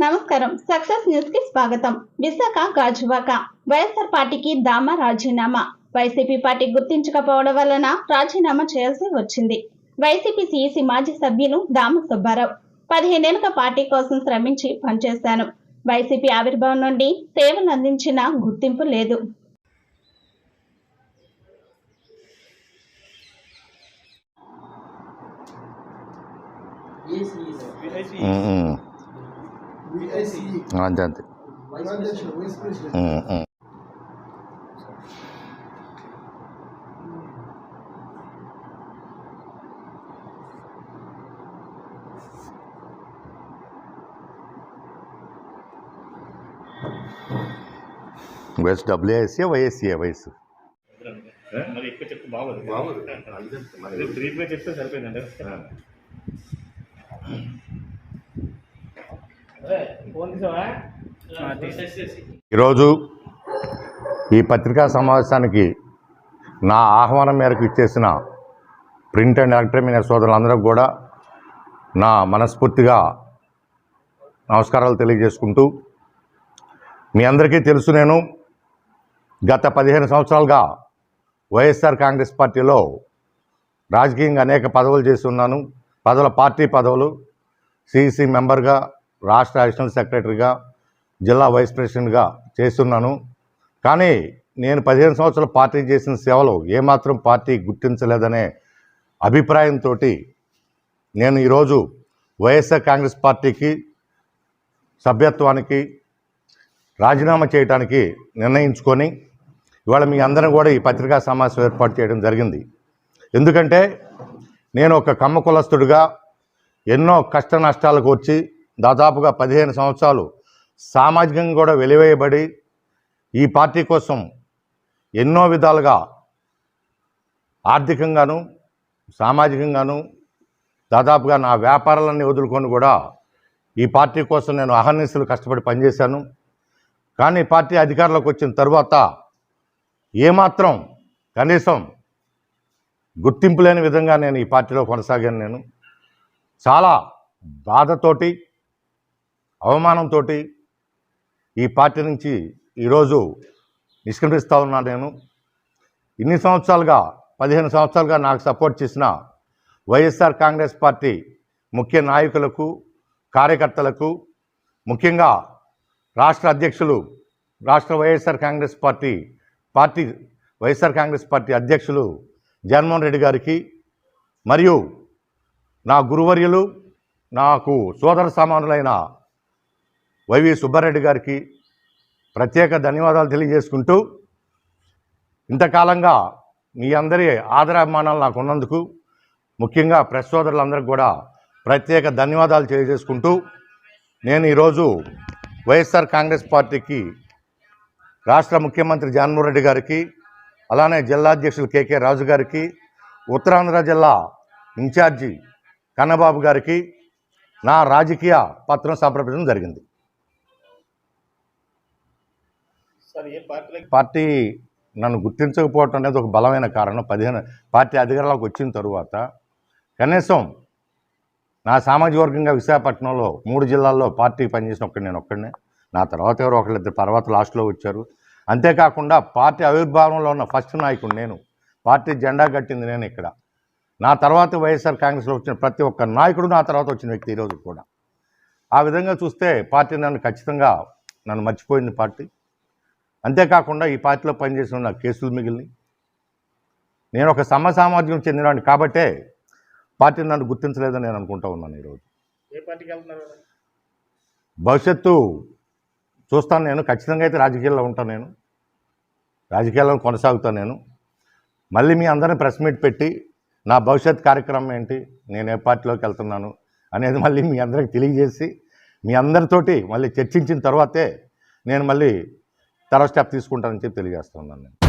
నమస్కారం. సక్సెస్ న్యూస్కి స్వాగతం. విశాఖ గాజువాక. వైఎస్ఆర్ పార్టీకి దామ రాజీనామా. వైసీపీ పార్టీ గుర్తించకపోవడం వలన రాజీనామా చేయాల్సి వచ్చింది. వైసీపీ సీఈసీ మాజీ సభ్యులు దామ సుబ్బారావు. పదిహేనేళ్ళుగా పార్టీ కోసం శ్రమించి పనిచేశాను. వైసీపీ ఆవిర్భావం నుండి సేవలు అందించిన గుర్తింపు లేదు. అంతే అంతే. వయసు డబ్ల్యూఎస్ఏ వైఎస్ఏ వయసు మరి ఎక్కువ చెప్తే బాగోదు. బాగోదు. బ్రీఫ్గా చెప్తే సరిపోయిందండి ఈరోజు ఈ పత్రికా సమావేశానికి నా ఆహ్వానం మేరకు ఇచ్చేసిన ప్రింట్ అండ్ ఎలక్ట్రానిక్ మీడియా సోదరులందరికీ కూడా నా మనస్ఫూర్తిగా నమస్కారాలు తెలియజేసుకుంటూ మీ అందరికీ తెలుసు నేను గత పదిహేను సంవత్సరాలుగా వైఎస్ఆర్ కాంగ్రెస్ పార్టీలో రాజకీయంగా అనేక పదవులు చేసి ఉన్నాను. పదవుల పార్టీ పదవులు సిఇసి మెంబర్గా రాష్ట్ర అడిషనల్ సెక్రటరీగా జిల్లా వైస్ ప్రెసిడెంట్గా చేస్తున్నాను. కానీ నేను పదిహేను సంవత్సరాలు పార్టీ చేసిన సేవలు ఏమాత్రం పార్టీ గుర్తించలేదనే అభిప్రాయంతో నేను ఈరోజు వైఎస్ఆర్ కాంగ్రెస్ పార్టీకి సభ్యత్వానికి రాజీనామా చేయడానికి నిర్ణయించుకొని ఇవాళ మీ అందరం కూడా ఈ పత్రికా సమావేశం ఏర్పాటు చేయడం జరిగింది. ఎందుకంటే నేను ఒక కమ్మ కులస్తుడిగా ఎన్నో కష్ట నష్టాలకు వచ్చి దాదాపుగా పదిహేను సంవత్సరాలు సామాజికంగా కూడా వెలివేయబడి ఈ పార్టీ కోసం ఎన్నో విధాలుగా ఆర్థికంగాను సామాజికంగాను దాదాపుగా నా వ్యాపారాలన్నీ వదులుకొని కూడా ఈ పార్టీ కోసం నేను అహర్నిశలు కష్టపడి పనిచేశాను. కానీ పార్టీ అధికారంలోకి వచ్చిన తర్వాత ఏమాత్రం కనీసం గుర్తింపు లేని విధంగా నేను ఈ పార్టీలో కొనసాగాను నేను. చాలా బాధతోటి అవమానంతో ఈ పార్టీ నుంచి ఈరోజు నిష్క్రమిస్తూ ఉన్నాను నేను. ఇన్ని సంవత్సరాలుగా పదిహేను సంవత్సరాలుగా నాకు సపోర్ట్ చేసిన వైఎస్ఆర్ కాంగ్రెస్ పార్టీ ముఖ్య నాయకులకు కార్యకర్తలకు ముఖ్యంగా రాష్ట్ర అధ్యక్షులు రాష్ట్ర YSR Congress party party YSR Congress party అధ్యక్షులు జగన్మోహన్ రెడ్డి గారికి మరియు నా గురువర్యులు నాకు సోదర సామానులైన వైవి సుబ్బారెడ్డి గారికి ప్రత్యేక ధన్యవాదాలు తెలియజేసుకుంటూ ఇంతకాలంగా మీ అందరి ఆదరాభిమానాలు నాకు ఉన్నందుకు ముఖ్యంగా ప్రెస్ సోదరులందరికీ కూడా ప్రత్యేక ధన్యవాదాలు తెలియజేసుకుంటూ నేను ఈరోజు వైఎస్ఆర్ కాంగ్రెస్ పార్టీకి రాష్ట్ర ముఖ్యమంత్రి జగన్మోహన్ రెడ్డి గారికి అలానే జిల్లా అధ్యక్షులు కేకే రాజు గారికి ఉత్తరాంధ్ర జిల్లా ఇన్ఛార్జి కన్నబాబు గారికి నా రాజకీయ పత్రం సమర్పించడం జరిగింది. పార్టీ నన్ను గుర్తించకపోవటం అనేది ఒక బలమైన కారణం. పదిహేను పార్టీ అధికారంలోకి వచ్చిన తరువాత కనీసం నా సామాజిక వర్గంగా విశాఖపట్నంలో మూడు జిల్లాల్లో పార్టీ పనిచేసిన ఒక్కడు నేను ఒక్కడినే. నా తర్వాత ఎవరో ఒకళ్ళిద్దరు తర్వాత లాస్ట్లో వచ్చారు. అంతేకాకుండా పార్టీ ఆవిర్భావంలో ఉన్న ఫస్ట్ నాయకుడు నేను. పార్టీ జెండా కట్టింది నేను ఇక్కడ. నా తర్వాత వైఎస్ఆర్ కాంగ్రెస్లో వచ్చిన ప్రతి ఒక్క నాయకుడు నా తర్వాత వచ్చిన వ్యక్తి ఈరోజు కూడా. ఆ విధంగా చూస్తే పార్టీ నన్ను ఖచ్చితంగా నన్ను మర్చిపోయింది పార్టీ. అంతేకాకుండా ఈ పార్టీలో పనిచేసిన నా కేసులు మిగిలినవి. నేను ఒక సమసామాజికం చెందినవాడిని కాబట్టే పార్టీ నన్ను గుర్తించలేదని నేను అనుకుంటా ఉన్నాను ఈరోజు. ఏ పార్టీకి వెళ్తున్నారు భవిష్యత్తు చూస్తాను నేను. ఖచ్చితంగా అయితే రాజకీయాల్లో ఉంటాను నేను. రాజకీయాల్లో కొనసాగుతాను నేను. మళ్ళీ మీ అందరిని ప్రెస్ మీట్ పెట్టి నా భవిష్యత్ కార్యక్రమం ఏంటి నేను ఏ పార్టీలోకి వెళ్తున్నాను అనేది మళ్ళీ మీ అందరికి తెలియజేసి మీ అందరితోటి మళ్ళీ చర్చించిన తర్వాతే నేను మళ్ళీ తర్వాత స్టెప్ తీసుకుంటానని చెప్పి తెలియజేస్తున్నాను నేను.